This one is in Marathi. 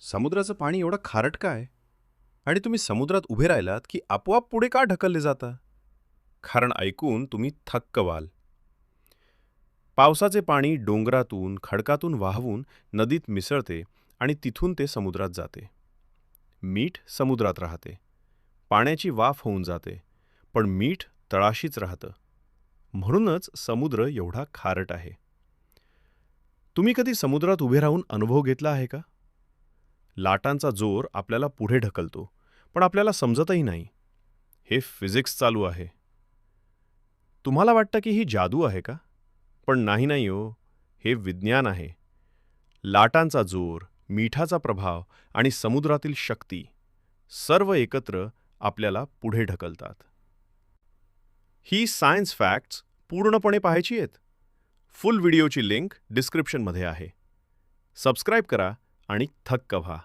समुद्राचं पाणी एवढं खारट काय? आणि तुम्ही समुद्रात उभे राहिलात की आपोआप पुढे का ढकलले जाता? कारण ऐकून तुम्ही थक्क व्हाल. पावसाचे पाणी डोंगरातून खडकातून वाहवून नदीत मिसळते आणि तिथून ते समुद्रात जाते. मीठ समुद्रात राहते. पाण्याची वाफ होऊन जाते पण मीठ तळाशीच राहतं. म्हणूनच समुद्र एवढा खारट आहे. तुम्ही कधी समुद्रात उभे राहून अनुभव घेतला आहे का? लाटांचा जोर आपल्याला पुढे ढकलतो पण आपल्याला समजतही नाही. हे फिजिक्स चालू आहे. तुम्हाला वाटतं की ही जादू आहे का? पण नाही नाही हो. हे विज्ञान आहे. लाटांचा जोर मिठाचा प्रभाव आणि समुद्रातील शक्ती सर्व एकत्र आपल्याला पुढे ढकलतात. ही सायन्स फॅक्ट्स पूर्णपणे पाहायची आहेत? फुल व्हिडिओची लिंक डिस्क्रिप्शनमध्ये आहे. सबस्क्राईब करा आणि थक्क व्हा.